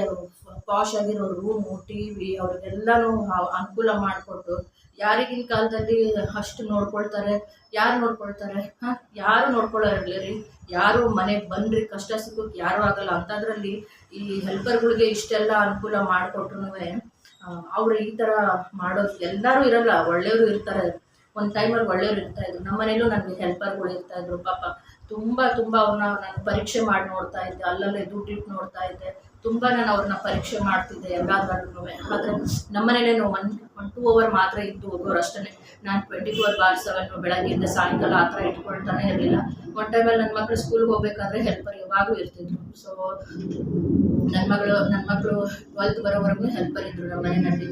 ಪಾಶ್ ಆಗಿರೋ ರೂಮು ಟಿ ವಿ ಅವ್ರಿಗೆಲ್ಲನೂ ಅನುಕೂಲ ಮಾಡಿಕೊಟ್ಟು ಯಾರಿಗಿನ ಕಾಲದಲ್ಲಿ ಅಷ್ಟು ನೋಡ್ಕೊಳ್ತಾರೆ, ಯಾರು ನೋಡ್ಕೊಳ್ತಾರೆ, ಹಾಂ? ಯಾರು ನೋಡ್ಕೊಳ್ಳೋರಿಲ್ಲ ರೀ ಯಾರು ಮನೆಗೆ ಬನ್ನಿರಿ ಕಷ್ಟ ಸುಖಕ್ಕೆ ಯಾರೂ ಆಗಲ್ಲ. ಅಂಥದ್ರಲ್ಲಿ ಈ ಹೆಲ್ಪರ್ಗಳಿಗೆ ಇಷ್ಟೆಲ್ಲ ಅನುಕೂಲ ಮಾಡಿಕೊಟ್ರು ಅವರು ಈ ಥರ ಮಾಡೋದು ಎಲ್ಲರೂ ಇರಲ್ಲ. ಒಳ್ಳೆಯವರು ಇರ್ತಾರೆ. ಒಂದು ಟೈಮಲ್ಲಿ ಒಳ್ಳೆಯವ್ರು ಇರ್ತಾಯಿದ್ರು ನಮ್ಮ ಮನೇಲೂ ನನಗೆ ಹೆಲ್ಪರ್ಗಳು ಇರ್ತಾಯಿದ್ರು ಪಾಪ, ತುಂಬ ತುಂಬ ಅವ್ರನ್ನ ನಾನು ಪರೀಕ್ಷೆ ಮಾಡಿ ನೋಡ್ತಾ ಇದ್ದೆ. ಅಲ್ಲಲ್ಲೇ ದುಡ್ಡಿಟ್ಟು ನೋಡ್ತಾ ಇದ್ದೆ. ತುಂಬ ನಾನು ಅವ್ರನ್ನ ಪರೀಕ್ಷೆ ಮಾಡ್ತಿದ್ದೆ ಎಲ್ಲಾದ್ರೂ ಆದರೆ ನಮ್ಮ ನಾವು ಒನ್ ಒನ್ ಟೂ ಅವರ್ ಮಾತ್ರ ಇದ್ದು ಹೋಗೋರು ಅಷ್ಟೇ ನಾನು ಟ್ವೆಂಟಿ ಫೋರ್ ಬಾರ್ ಸೆವೆನ್ ಬೆಳಗ್ಗೆಯಿಂದ ಸಾಯಂಕಾಲ ಆ ಥರ ಇಟ್ಕೊಳ್ತಾನೆ ಇರಲಿಲ್ಲ. ಒನ್ ಟೈಮಲ್ಲಿ ನನ್ನ ಮಕ್ಕಳು ಸ್ಕೂಲ್ಗೆ ಹೋಗ್ಬೇಕಾದ್ರೆ ಹೆಲ್ಪರ್ ಯಾವಾಗಲೂ ಇರ್ತಿದ್ರು. ಸೊ ನನ್ನ ಮಗಳು ನನ್ನ ಮಕ್ಕಳು ಟ್ವೆಲ್ತ್ ಬರೋವರೆಗೂ ಹೆಲ್ಪರ್ ಇದ್ರು ನಮ್ಮ ಮನೆಯಲ್ಲಿ.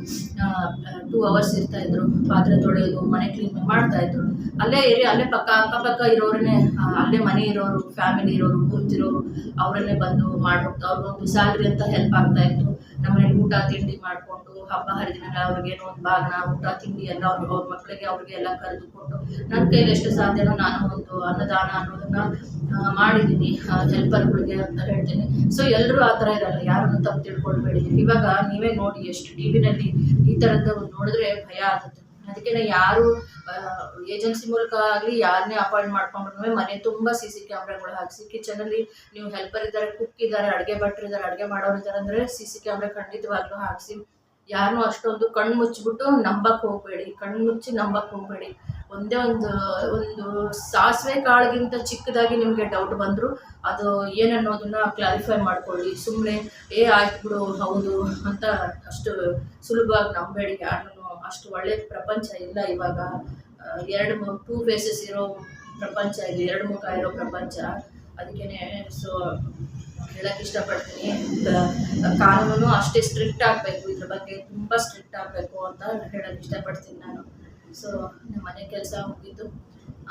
ಟೂ ಅವರ್ಸ್ ಇರ್ತಾಯಿದ್ರು ಪಾತ್ರೆ ತೊಳೆಯೋದು, ಮನೆ ಕ್ಲೀನ್ ಮಾಡ್ತಾಯಿದ್ರು ಅಲ್ಲೇ ಏರಿಯಾ ಅಲ್ಲೇ ಪಕ್ಕ, ಅಕ್ಕಪಕ್ಕ ಇರೋರನ್ನೇ ಅಲ್ಲೇ ಮನೆ ಇರೋರು ಫ್ಯಾಮಿಲಿ ಇರೋರು ಕೂತಿರೋರು ಅವರನ್ನೇ ಬಂದು ಮಾಡಿ ಹೋಗ್ತಾ ಅವ್ರಿಗೊಂದು ಸ್ಯಾಲ್ರಿ ಅಂತ ಹೆಲ್ಪ್ ಆಗ್ತಾಯಿತ್ತು ನಮ್ಮನೇಲಿ ಊಟ, ತಿಂಡಿ ಮಾಡಿಕೊಂಡು ಹಬ್ಬ ಹರಿದಿನ ಅವ್ರಿಗೆ ಏನೋ ಒಂದು ಭಾಗನ ಊಟ, ತಿಂಡಿ ಎಲ್ಲ ಅವ್ರಿಗೆ ಅವ್ರ ಮಕ್ಕಳಿಗೆ ಅವ್ರಿಗೆ ಎಲ್ಲ ಕರೆದುಕೊಂಡು ನನ್ನ ಕೈಲಿ ಎಷ್ಟು ಸಾಧ್ಯನೋ ನಾನು ಒಂದು ಅನ್ನದಾನ ಅನ್ನೋದನ್ನ ಮಾಡಿದ್ದೀನಿ ಹೆಲ್ಪರ್ಗಳಿಗೆ ಅಂತ ಹೇಳ್ತೀನಿ. ಸೊ ಎಲ್ಲರೂ ಆ ಥರ ಇರಲ್ಲ. ಯಾರನ್ನು ತಪ್ಪು ತಿಳ್ಕೊಳ್ಬೇಡಿ. ಇವಾಗ ನೀವೇ ನೋಡಿ ಎಷ್ಟು ಟಿ ವಿನಲ್ಲಿ ಈ ಥರದ್ದು ನೋಡಿದ್ರೆ ಭಯ ಆಗುತ್ತೆ. ಅದಕ್ಕೆ ಯಾರು ಏಜೆನ್ಸಿ ಮೂಲಕ ಆಗಲಿ ಯಾರನ್ನೇ ಅಪಾಯಿಂಟ್ ಮಾಡ್ಕೊಂಡ್ರು ಮನೆ ತುಂಬ ಸಿ ಸಿ ಕ್ಯಾಮ್ರಾಗಳು ಹಾಕಿಸಿ ಕಿಚನಲ್ಲಿ ನೀವು ಹೆಲ್ಪರ್ ಇದ್ದಾರೆ, ಕುಕ್ ಇದ್ದಾರೆ, ಅಡುಗೆ ಭಟ್ರು ಇದ್ದಾರೆ, ಅಡುಗೆ ಮಾಡೋರು ಇದ್ದಾರೆ ಅಂದರೆ ಸಿ ಸಿ ಕ್ಯಾಮ್ರಾ ಖಂಡಿತವಾಗ್ಲೂ ಹಾಕಿಸಿ. ಯಾರನ್ನೂ ಅಷ್ಟೊಂದು ಕಣ್ಣು ಮುಚ್ಚಿಬಿಟ್ಟು ನಂಬಕ್ಕೆ ಹೋಗಬೇಡಿ, ಕಣ್ಣು ಮುಚ್ಚಿ ನಂಬಕ್ಕೆ ಹೋಗಬೇಡಿ. ಒಂದೇ ಒಂದು ಒಂದು ಸಾಸಿವೆ ಕಾಳಿಗಿಂತ ಚಿಕ್ಕದಾಗಿ ನಿಮಗೆ ಡೌಟ್ ಬಂದರೂ, ಅದು ಏನನ್ನೋದನ್ನ ಕ್ಲಾರಿಫೈ ಮಾಡ್ಕೊಳ್ಳಿ. ಸುಮ್ಮನೆ ಏ, ಆಯ್ತು ಬಿಡು, ಹೌದು ಅಂತ ಅಷ್ಟು ಸುಲಭವಾಗಿ ನಂಬೇಡಿ ಯಾರನ್ನೂ ಅಷ್ಟು ಒಳ್ಳೆಯ ಪ್ರಪಂಚ ಇಲ್ಲ ಇವಾಗ. ಎರಡು ಟೂ ಫೇಸಸ್ ಇರೋ ಪ್ರಪಂಚ ಇದೆ, ಎರಡು ಮುಖ ಇರೋ ಪ್ರಪಂಚ. ಅದಕ್ಕೇ ಸೊ ಹೇಳಕ್ಕೆ ಇಷ್ಟಪಡ್ತೀನಿ. ಕಾನೂನು ಅಷ್ಟೇ ಸ್ಟ್ರಿಕ್ಟ್ ಆಗಬೇಕು, ಇದ್ರ ಬಗ್ಗೆ ತುಂಬ ಸ್ಟ್ರಿಕ್ಟ್ ಆಗಬೇಕು ಅಂತ ಹೇಳಕ್ಕೆ ಇಷ್ಟಪಡ್ತೀನಿ ನಾನು. ಸೊ ನಮ್ಮ ಮನೆ ಕೆಲಸ ಮುಗಿದ್ದು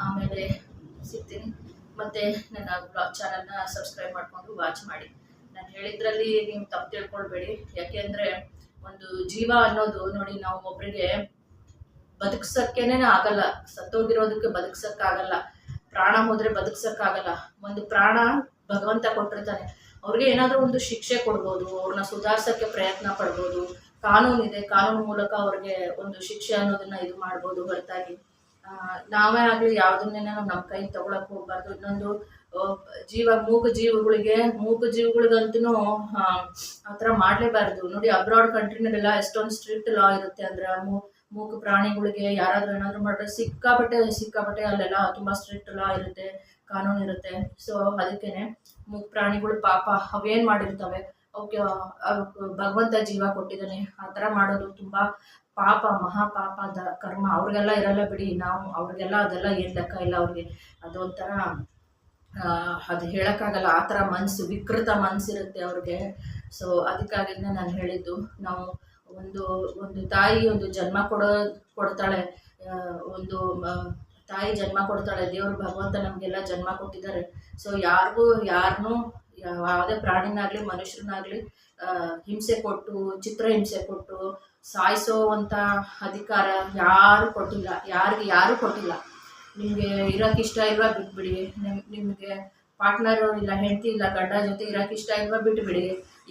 ಆಮೇಲೆ ಸಿಗ್ತೀನಿ. ಮತ್ತು ನನ್ನ ಬ್ಲಾಗ್ ಚಾನಲ್ನ ಸಬ್ಸ್ಕ್ರೈಬ್ ಮಾಡಿಕೊಂಡು ವಾಚ್ ಮಾಡಿ. ನಾನು ಹೇಳಿದ್ರಲ್ಲಿ ನೀವು ತಪ್ಪು ತಿಳ್ಕೊಳ್ಬೇಡಿ. ಯಾಕೆಂದರೆ ಒಂದು ಜೀವ ಅನ್ನೋದು ನೋಡಿ ನಾವು ಒಬ್ಬರಿಗೆ ಬದುಕ್ಸಕ್ಕೇನೆ ಆಗಲ್ಲ. ಸತ್ತೋಗಿರೋದಕ್ಕೆ ಬದುಕ್ಸಕ್ಕಾಗಲ್ಲ. ಪ್ರಾಣ ಹೋದರೆ ಬದುಕ್ಸಕ್ಕಾಗಲ್ಲ. ಒಂದು ಪ್ರಾಣ ಭಗವಂತ ಕೊಟ್ಟಿರ್ತಾನೆ. ಅವ್ರಿಗೆ ಏನಾದರೂ ಒಂದು ಶಿಕ್ಷೆ ಕೊಡ್ಬೋದು, ಅವ್ರನ್ನ ಸುಧಾರಿಸೋಕ್ಕೆ ಪ್ರಯತ್ನ ಪಡ್ಬೋದು ಕಾನೂನಿದೆ ಕಾನೂನು ಮೂಲಕ ಅವ್ರಿಗೆ ಒಂದು ಶಿಕ್ಷೆ ಅನ್ನೋದನ್ನ ಇದು ಮಾಡ್ಬೋದು ಹೊರತಾಗಿ. ನಾವೇ ಆಗಲಿ ಯಾವುದನ್ನೇ ನಾವು ನಮ್ಮ ಕೈ ತಗೊಳಕ್ ಹೋಗ್ಬಾರ್ದು. ಇನ್ನೊಂದು ಜೀವ, ಮೂಗು ಜೀವಗಳಿಗೆ, ಮೂಗು ಜೀವಗಳಿಗಂತೂ ಆ ಥರ ಮಾಡಲೇಬಾರ್ದು. ನೋಡಿ ಅಬ್ರಾಡ್ ಕಂಟ್ರಿನಲ್ಲೆಲ್ಲ ಎಷ್ಟೊಂದು ಸ್ಟ್ರಿಕ್ಟ್ ಲಾ ಇರುತ್ತೆ ಅಂದ್ರೆ ಮೂಕು ಪ್ರಾಣಿಗಳಿಗೆ ಯಾರಾದರೂ ಏನಾದರೂ ಮಾಡಿದ್ರೆ ಸಿಕ್ಕಾಪಟ್ಟೆ ಸಿಕ್ಕಾಪಟ್ಟೆ ಅಲ್ಲೆಲ್ಲ ತುಂಬ ಸ್ಟ್ರಿಕ್ಟ್ ಲಾ ಇರುತ್ತೆ, ಕಾನೂನು ಇರುತ್ತೆ. ಸೊ ಅದಕ್ಕೇನೆ ಮೂಕ ಪ್ರಾಣಿಗಳು ಪಾಪ ಅವೇನು ಮಾಡಿರ್ತವೆ ಅವಕ್ಕೆ ಭಗವಂತ ಜೀವ ಕೊಟ್ಟಿದ್ದಾನೆ, ಆ ಥರ ಮಾಡೋದು ತುಂಬ ಪಾಪ ಮಹಾಪಾಪದ ಕರ್ಮ. ಅವ್ರಿಗೆಲ್ಲ ಇರಲ್ಲ ಬಿಡಿ, ನಾವು ಅವ್ರಿಗೆಲ್ಲ ಅದೆಲ್ಲ ಏನು ಲೆಕ್ಕ ಇಲ್ಲ ಅವ್ರಿಗೆ. ಅದೊಂಥರ ಅದು ಹೇಳೋಕ್ಕಾಗಲ್ಲ. ಆ ಥರ ಮನಸ್ಸು ವಿಕೃತ ಮನಸ್ಸಿರುತ್ತೆ ಅವ್ರಿಗೆ. ಸೊ ಅದಕ್ಕಾಗಿನೇ ನಾನು ಹೇಳಿದ್ದು, ನಾವು ಒಂದು ಒಂದು ತಾಯಿ ಒಂದು ಜನ್ಮ ಕೊಡೋ, ಕೊಡ್ತಾಳೆ ಒಂದು ತಾಯಿ ಜನ್ಮ ಕೊಡ್ತಾಳೆ, ದೇವರು ಭಗವಂತ ನಮಗೆಲ್ಲ ಜನ್ಮ ಕೊಟ್ಟಿದ್ದಾರೆ. ಸೊ ಯಾರಿಗೂ ಯಾರನ್ನೂ ಯಾವುದೇ ಪ್ರಾಣಿನಾಗಲಿ, ಮನುಷ್ಯರನ್ನಾಗಲಿ ಹಿಂಸೆ ಕೊಟ್ಟು, ಚಿತ್ರಹಿಂಸೆ ಕೊಟ್ಟು ಸಾಯಿಸೋವಂಥ ಅಧಿಕಾರ ಯಾರು ಕೊಟ್ಟಿಲ್ಲ, ಯಾರಿಗೆ, ಯಾರು ಕೊಟ್ಟಿಲ್ಲ. ನಿಮಗೆ ಇರೋಕೆ ಇಷ್ಟ ಇಲ್ವಾ ಬಿಟ್ಬಿಡಿ. ನಿಮ್, ನಿಮಗೆ ಪಾರ್ಟ್ನರು ಇಲ್ಲ, ಹೆಂಡತಿ ಇಲ್ಲ, ಗಂಡ ಜೊತೆ ಇರೋಕೆ ಇಷ್ಟ ಇಲ್ವಾ ಬಿಟ್ಬಿಡಿ.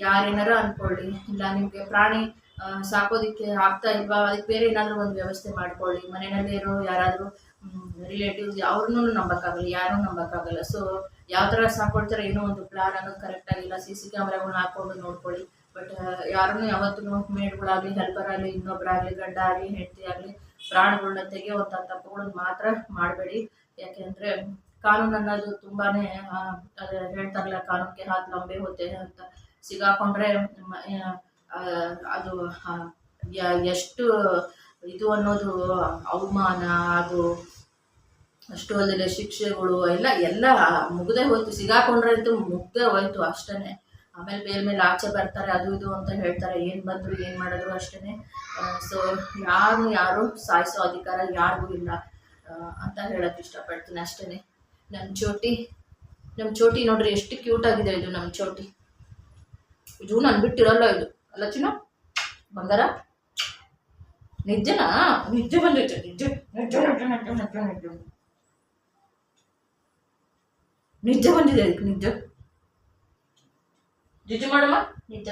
ಯಾರೇನಾರ ಅಂದ್ಕೊಳ್ಳಿ ಇಲ್ಲ, ನಿಮಗೆ ಪ್ರಾಣಿ ಸಾಕೋದಕ್ಕೆ ಆಗ್ತಾ ಇಲ್ವಾ? ಅದಕ್ಕೆ ಬೇರೆ ಏನಾದರೂ ಒಂದು ವ್ಯವಸ್ಥೆ ಮಾಡ್ಕೊಳ್ಳಿ. ಮನೆಯಲ್ಲೇ ಇರೋ ಯಾರಾದರೂ ರಿಲೇಟಿವ್ಸ್ ಅವ್ರನ್ನೂ ನಂಬಕ್ಕಾಗಲ್ಲ ಯಾರೂ ನಂಬಕ್ಕಾಗಲ್ಲ. ಸೊ ಯಾವ ಥರ ಸಾಕೊಳ್ತಾರೆ ಏನೋ ಒಂದು ಪ್ಲಾನ್ ಅನ್ನೋದು ಕರೆಕ್ಟಾಗಿಲ್ಲ ಸಿ ಸಿ ಕ್ಯಾಮ್ರಾಗಳನ್ನ ಹಾಕೊಂಡು ನೋಡ್ಕೊಳ್ಳಿ. ಬಟ್ ಯಾರನ್ನೂ ಯಾವತ್ತೂ ಮೇಡ್ಗಳಾಗಲಿ ಹೆಲ್ಪರ್ ಆಗಲಿ ಇನ್ನೊಬ್ಬರಾಗಲಿ ಗಂಡ ಆಗಲಿ, ಹೆಂಡತಿ ಆಗಲಿ ಪ್ರಾಣಗಳನ್ನ ತೆಗೆಯುವಂಥ ತಪ್ಪುಗಳನ್ನ ಮಾತ್ರ ಮಾಡಬೇಡಿ. ಯಾಕೆಂದರೆ ಕಾನೂನು ಅನ್ನೋದು ತುಂಬಾ ಹೇಳ್ತಾರಲ್ಲ, ಕಾನೂನಿಗೆ ಹಾತ್ ಲಂಬೆ ಹೋತೆ ಅಂತ. ಸಿಗಾಕೊಂಡ್ರೆ ಅದು ಎಷ್ಟು ಇದು ಅನ್ನೋದು ಅವಮಾನ, ಅದು ಅಷ್ಟು ಅಲ್ಲದೆ ಶಿಕ್ಷೆಗಳು, ಎಲ್ಲ ಎಲ್ಲ ಮುಗದೆ ಹೋಯ್ತು. ಸಿಗಾಕೊಂಡ್ರೆ ಅಂತೂ ಮುಗ್ದೇ ಹೋಯ್ತು ಅಷ್ಟೇ ಆಮೇಲೆ ಬೇರೆ ಮೇಲೆ ಆಚೆ ಬರ್ತಾರೆ, ಅದು ಇದು ಅಂತ ಹೇಳ್ತಾರೆ. ಏನು ಬಂದರು, ಏನು ಮಾಡಿದ್ರು ಅಷ್ಟೇ ಸೊ ಯಾರು ಯಾರು ಸಾಯಿಸೋ ಅಧಿಕಾರ ಯಾರಿಗೂ ಇಲ್ಲ ಅಂತ ಹೇಳೋಕ್ಕೆ ಇಷ್ಟಪಡ್ತೀನಿ ಅಷ್ಟೇ ನಮ್ಮ ಚೋಟಿ ನಮ್ಮ ಚೋಟಿ ನೋಡ್ರಿ, ಎಷ್ಟು ಕ್ಯೂಟ್ ಆಗಿದೆ ಇದು ನಮ್ಮ ಚೋಟಿ. ಇದು ನಾನು ಬಿಟ್ಟಿರಲ್ಲ ಇದು. ಅಲ್ಲ ಚಿನ್ನ ಬಂಗಾರ ನಿಜನಾ ನಿಜ ಬಂದೈತೆ ನಿಜ ನಿಜ ನಿಜ